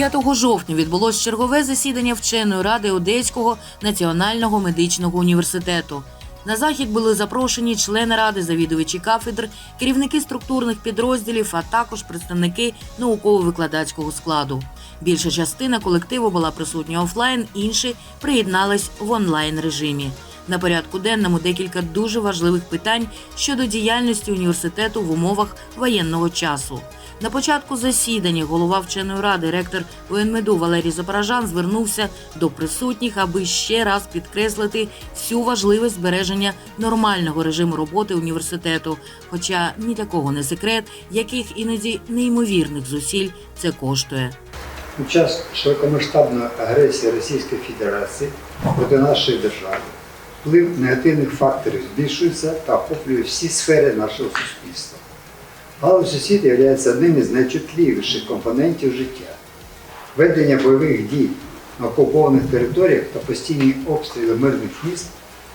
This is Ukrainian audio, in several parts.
9 жовтня відбулось чергове засідання вченої ради Одеського національного медичного університету. На захід були запрошені члени ради, завідувачі кафедр, керівники структурних підрозділів, а також представники науково-викладацького складу. Більша частина колективу була присутня офлайн, інші приєднались в онлайн режимі. На порядку денному декілька дуже важливих питань щодо діяльності університету в умовах воєнного часу. На початку засідання голова вченої ради, ректор УНМЕДУ Валерій Запорожан звернувся до присутніх, аби ще раз підкреслити всю важливість збереження нормального режиму роботи університету. Хоча ні для кого не секрет, яких іноді неймовірних зусиль це коштує. У час широкомасштабної агресії Російської Федерації проти нашої держави вплив негативних факторів збільшується та охоплює всі сфери нашого суспільства. Галузь освіти є одним із найчутливіших компонентів життя. Ведення бойових дій на окупованих територіях та постійні обстріли мирних міст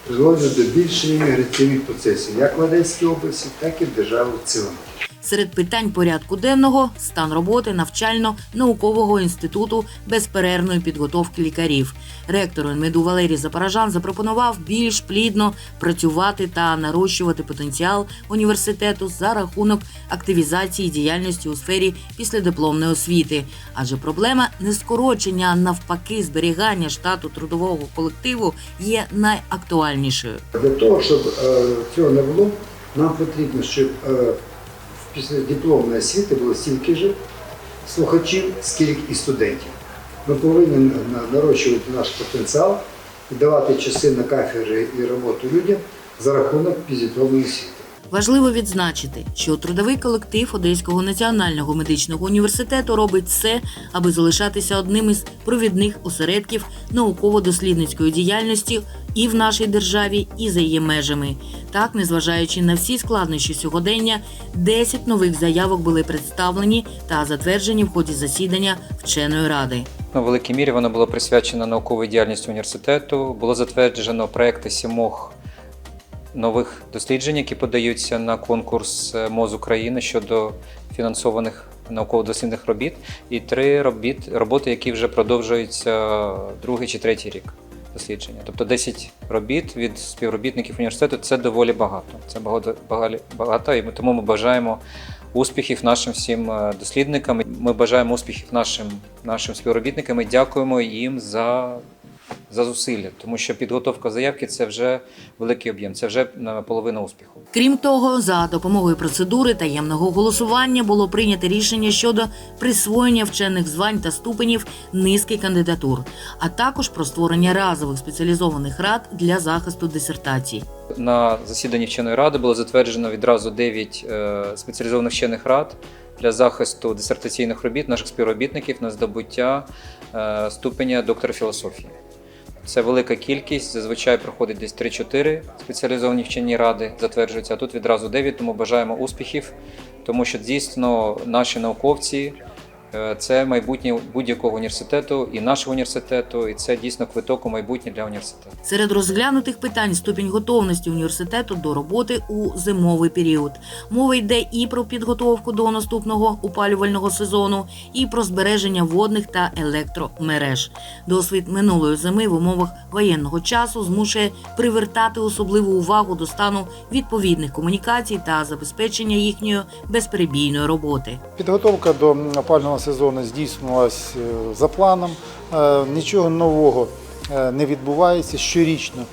призводять до більшої міграційних процесів як в Одеській області, так і в державі в цілому. Серед питань порядку денного стан роботи навчально-наукового інституту безперервної підготовки лікарів. Ректор НМЕДУ Валерій Запорожан запропонував більш плідно працювати та нарощувати потенціал університету за рахунок активізації діяльності у сфері післядипломної освіти. Адже проблема не скорочення, а навпаки, зберігання штату трудового колективу є найактуальнішою. Для того, щоб е, цього не було, нам потрібно, щоб е, після дипломної освіти було стільки ж слухачів, скільки і студентів. Ми повинні нарощувати наш потенціал і давати часи на кафедри і роботу людям за рахунок післядипломної освіти. Важливо відзначити, що трудовий колектив Одеського національного медичного університету робить все, аби залишатися одним із провідних осередків науково-дослідницької діяльності і в нашій державі, і за її межами. Так, незважаючи на всі складнощі сьогодення, 10 нових заявок були представлені та затверджені в ході засідання вченої ради. На великій мірі воно було присвячено науковій діяльності університету. Було затверджено проекти сімох нових досліджень, які подаються на конкурс е, МОЗ України щодо фінансованих науково-дослідних робіт, і три робіт, роботи, які вже продовжуються другий чи третій рік дослідження. Тобто 10 робіт від співробітників університету це доволі багато. Це багато, і тому ми бажаємо успіхів нашим всім е, дослідникам. Ми бажаємо успіхів нашим, нашим співробітникам і дякуємо їм за, за зусилля, тому що підготовка заявки це вже великий об'єм, це вже половина успіху. Крім того, за допомогою процедури таємного голосування було прийнято рішення щодо присвоєння вчених звань та ступенів низки кандидатур, а також про створення разових спеціалізованих рад для захисту дисертацій. На засіданні вченої ради було затверджено відразу 9 е, спеціалізованих вчених рад для захисту дисертаційних робіт наших співробітників на здобуття е, ступеня доктора філософії. Це велика кількість. Зазвичай проходить десь 3-4 спеціалізовані вчені ради, затверджуються, а тут відразу 9, тому бажаємо успіхів, тому що дійсно наші науковці це майбутнє будь-якого університету і нашого університету, і це дійсно квиток у майбутнє для університету. Серед розглянутих питань ступінь готовності університету до роботи у зимовий період. Мова йде і про підготовку до наступного опалювального сезону, і про збереження водних та електромереж. Досвід минулої зими в умовах воєнного часу змушує привертати особливу увагу до стану відповідних комунікацій та забезпечення їхньої безперебійної роботи. Підготовка до опалювального сезону здійснювалась е, за планом. Е, Нічого нового е, не відбувається. Щорічно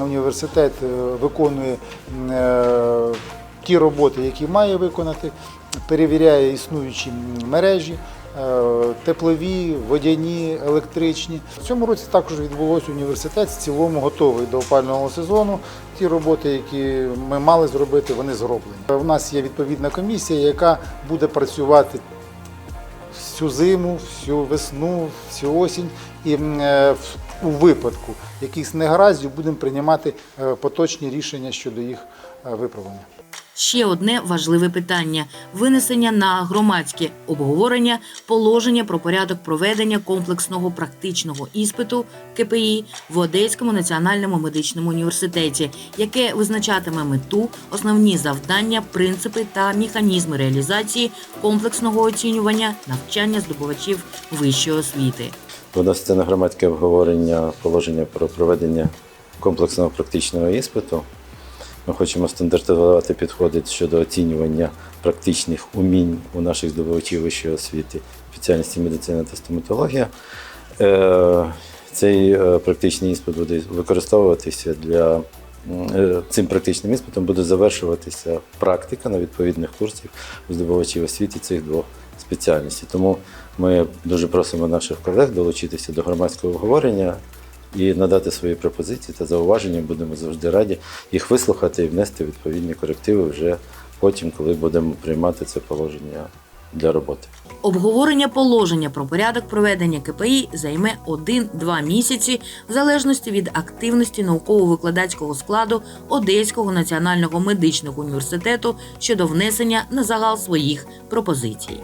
університет виконує ті роботи, які має виконати, перевіряє існуючі мережі. Теплові, водяні, електричні. В цьому році також відбулося університет в цілому готовий до опалювального сезону. Ті роботи, які ми мали зробити, вони зроблені. У нас є відповідна комісія, яка буде працювати всю зиму, всю весну, всю осінь. І е, у випадку якихось негараздів будемо приймати е, поточні рішення щодо їх е, виправлення. Ще одне важливе питання винесення на громадське обговорення положення про порядок проведення комплексного практичного іспиту КПІ в Одеському національному медичному університеті, яке визначатиме мету, основні завдання, принципи та механізми реалізації комплексного оцінювання навчання здобувачів вищої освіти. Виноситься на громадське обговорення положення про проведення комплексного практичного іспиту. Ми хочемо стандартизувати підходи щодо оцінювання практичних умінь у наших здобувачів вищої освіти, спеціальності медицина та стоматологія. Е, Цей е, практичний іспит буде використовуватися для е, цим практичним іспитом буде завершуватися практика на відповідних курсах здобувачів освіти цих двох спеціальностей. Тому ми дуже просимо наших колег долучитися до громадського обговорення і надати свої пропозиції та зауваження. Будемо завжди раді їх вислухати і внести відповідні корективи вже потім, коли будемо приймати це положення для роботи. Обговорення положення про порядок проведення КПІ займе 1-2 місяці в залежності від активності науково-викладацького складу Одеського національного медичного університету щодо внесення на загал своїх пропозицій.